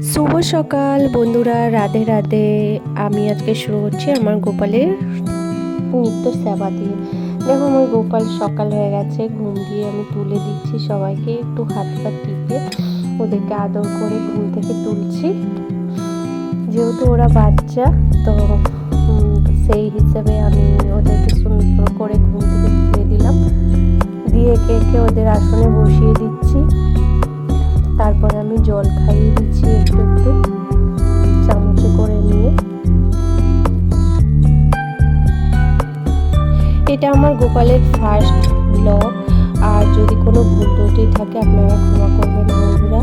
শুভ সকাল বন্ধুরা, রাধে রাধে। আমি আজকে শুরু করছি আমার গোপালের নিত্য সেবা দিয়ে। দেখো, আমার গোপাল সকাল হয়ে গেছে, ঘুম দিয়ে আমি তুলে দিচ্ছি সবাইকে, একটু হাত পা টিপে ওদেরকে আদর করে ঘুম থেকে তুলছি। যেহেতু ওরা বাচ্চা, তো সেই হিসেবে আমি ওদেরকে সুন্দর করে ঘুম থেকে তুলে দিলাম। দিয়ে একে একে ওদের আসনে বসিয়ে দিচ্ছি। তারপরে আমি জল খাইয়ে দিচ্ছি। এটা আমার গোপালের ফার্স্ট ব্লগ আর যদি কোনো ভুল ত্রুটি থাকে, আপনারা ক্ষমা করবেন বন্ধুরা।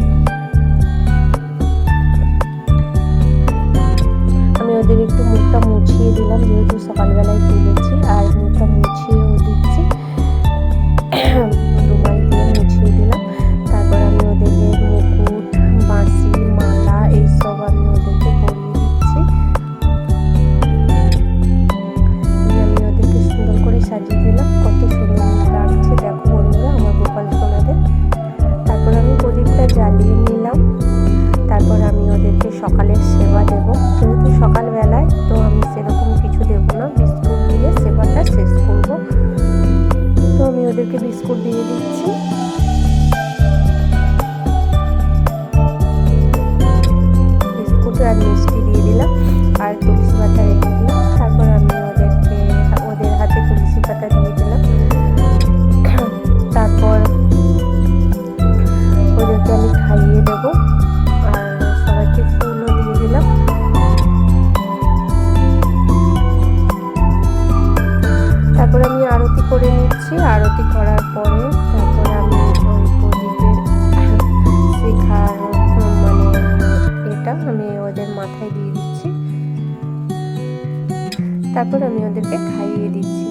আমি ওদের একটু মুখটা মুছিয়ে দিলাম, যেহেতু সকালবেলায় তুলেছি, আর মুখটা মুছিয়েও তারপর আমি ওদেরকে খাইয়ে দিচ্ছি।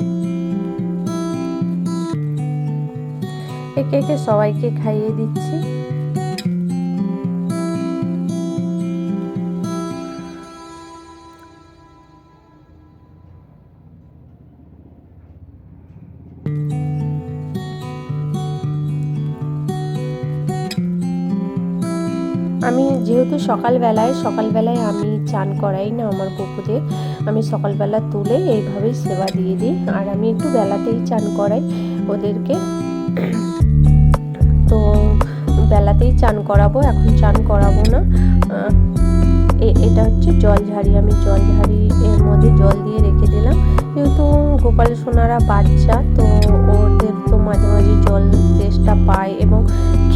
একে একে সবাইকে খাইয়ে দিচ্ছি। আমি যেহেতু সকালবেলায় সকালবেলায় আমি চান করাই না আমার কুকুরদের, আমি সকালবেলা তুলে এইভাবেই সেবা দিয়ে দিই। আর আমি একটু বেলাতেই চান করাই ওদেরকে। তো বেলাতেই চান করাবো, এখন চান করাবো না। এটা হচ্ছে জল ঝাড়ি। আমি জল ঝাড়ি এর মধ্যে জল দিয়ে রেখে দিলাম। যেহেতু গোপাল সোনারা বাচ্চা, তো ওদের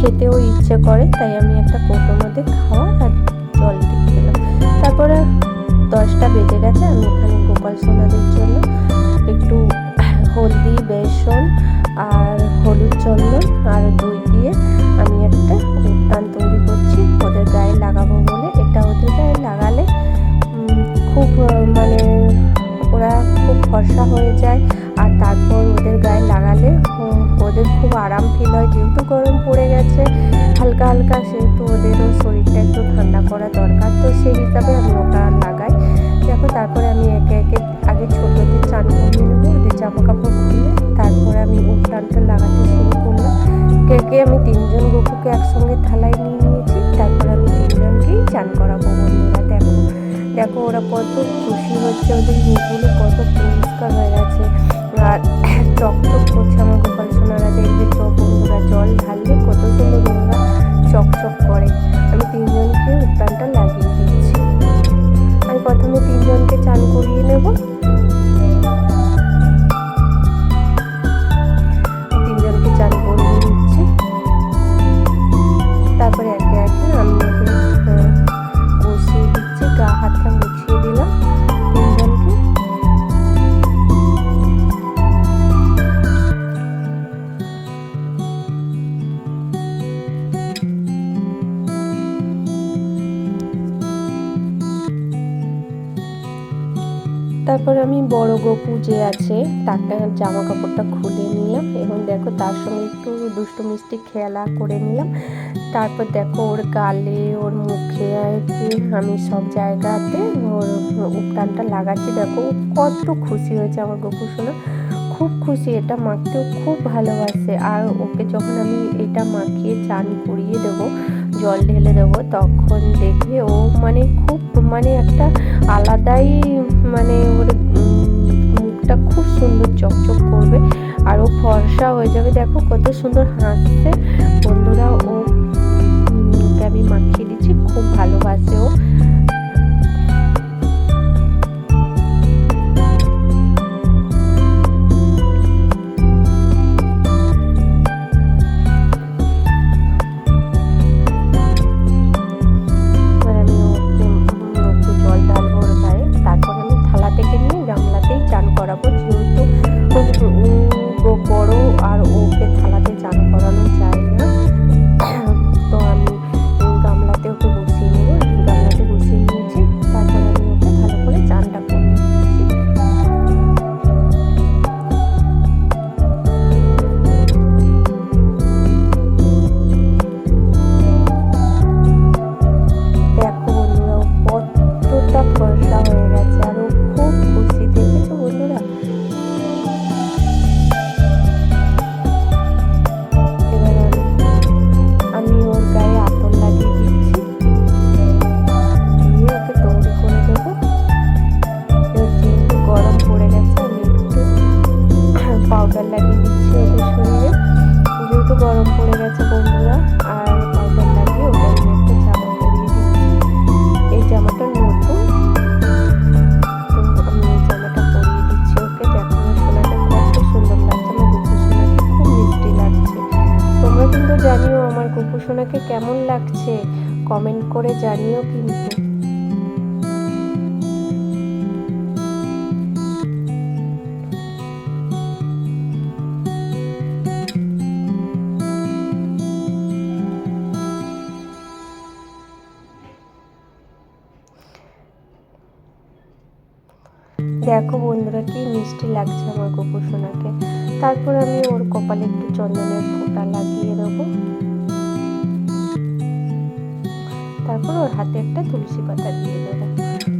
খেতেও ইচ্ছে করে, তাই আমি একটা কৌটোর মধ্যে খাওয়া আর জল দিয়ে দিলাম। তারপরে দশটা বেজে গেছে, আমি এখানে গোপাল সোনাদের জন্য একটু হলদি, বেসন আর হলুদ চন্দন আর দই দিয়ে আমি একটা উদ্যান তৈরি করছি। ওদের গায়ে লাগাবো বলে। এটা ওদের গায়ে লাগালে খুব মানে ওরা খুব ফর্সা হয়ে যায়। আর তারপর ওদের গায়ে লাগালে ওদের খুব আরাম ফিল হয়, যেহেতু গরম পড়ে গেছে, হালকা হালকা, সেহেতু ওদেরও শরীরটা একটু ঠান্ডা করা দরকার। তো সেই হিসাবে আমি ওটা লাগাই। দেখো, তারপরে আমি একে একে আগে ছোটোদের চান করিয়ে নেব, ওদের জামা কাপড় খুলে তারপরে আমি উঠটানটা লাগাতে শুরু করলাম। কে কে আমি তিনজন গপুকে একসঙ্গে থালায় নিয়ে নিয়েছি, তারপরে আমি তিনজনকেই চান করাবো। বন্ধুরা দেখো দেখো, ওরা কত খুশি হচ্ছে, ওদের মুখগুলো কত পরিষ্কার হয়ে গেছে। আর চকচক করছে আমার গোপাল সোনারা দেখবে তো বন্ধুরা, জল ঢাললে কত সুন্দর ওরা চকচক করে। আমি তিনজনকে উদ্যানটা লাগিয়ে দিচ্ছি আমি প্রথমে তিনজনকে চান করিয়ে নেব। তারপর আমি বড় গপু যে আছে তাকে জামা কাপড়টা খুলে নিলাম এবং দেখো তার সঙ্গে একটু দুষ্টু মিষ্টি খেলা করে নিলাম। তারপর দেখো ওর গালে, ওর মুখে আমি সব জায়গাতে ওর উপটানটা লাগাচ্ছি। দেখো কত খুশি হয়েছে আমার গপু শোনা। খুব খুশি, এটা মাখতেও খুব ভালোবাসে। আর ওকে যখন আমি এটা মাখিয়ে চান করিয়ে দেবো জল ঢেলে দেবো, তখন দেখবে ও মানে খুব মানে একটা আলাদাই মানে ওর মুখটা খুব সুন্দর চকচক করবে আর ও ফর্সা হয়ে যাবে। দেখো কত সুন্দর হাসছে। বন্ধুরা, ও আমি মাখিয়ে দিচ্ছি, খুব ভালোবাসে ও। দেখো বন্ধুরা, কি মিষ্টি লাগছে আমার গোপু সোনাকে। তারপর আমি ওর কপালে একটু চন্দনের ফোঁটা লাগিয়ে দেবো। তারপর ওর হাতে একটা তুলসী পাতা দিয়ে দেবো।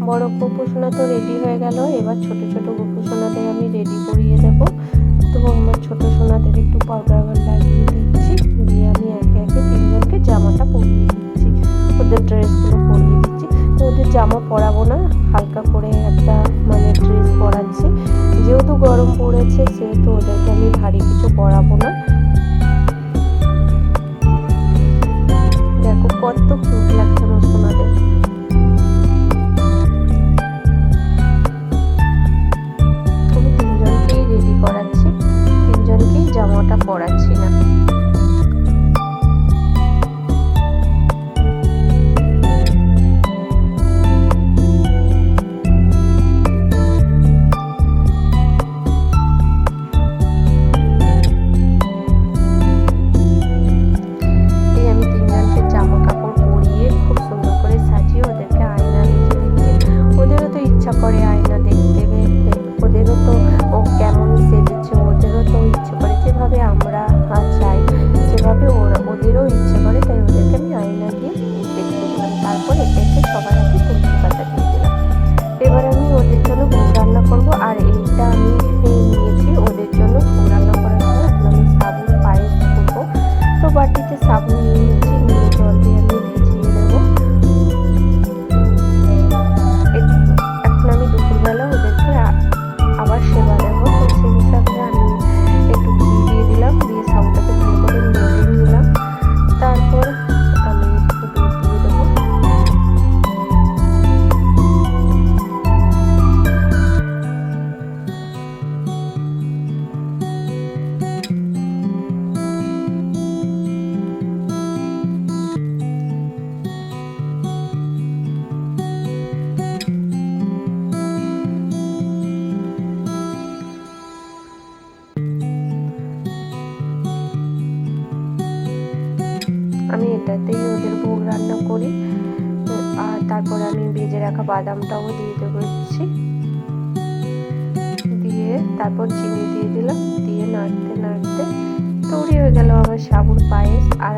বড় গোপুসোনা তো রেডি হয়ে গেল, এবার ছোট ছোট গোপুসোনাদের আমি রেডি করিয়ে দেব। তো আমার ছোট সোনাদের একটু পাউডার লাগিয়ে দিচ্ছি, দিয়ে আমি একে একে তিনজনকে জামাটা পরিয়ে দিচ্ছি। ওদের ড্রেসগুলো পরিয়ে দিচ্ছি। তো ওদের জামা পরাবো না, হালকা করে একটা মানে ড্রেস পরাচ্ছি। যেহেতু গরম পড়েছে, সেহেতু ওদেরকে আমি ভারী কিছু পরাবো না। সাবধানে বাদামটাও দিয়ে দেবো হচ্ছে। দিয়ে তারপর চিনি দিয়ে দিলাম, দিয়ে নাড়তে নাড়তে তৈরি হয়ে গেল আমার সাবুর পায়েস। আর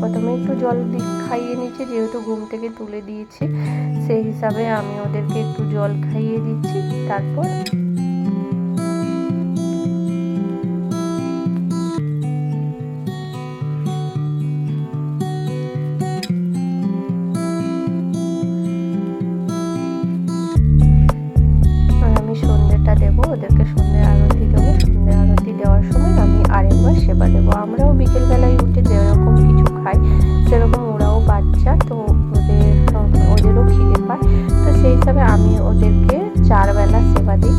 প্রথমে একটু জল খাইয়ে নিচ্ছে, যেহেতু ঘুম থেকে তুলে দিয়েছি, সেই হিসাবে আমি ওদেরকে একটু জল খাইয়ে দিচ্ছি, তারপর সেবা দেবো। আমরাও বিকেল বিকেলবেলা আমি ওদেরকে চারবেলা সেবা দিই।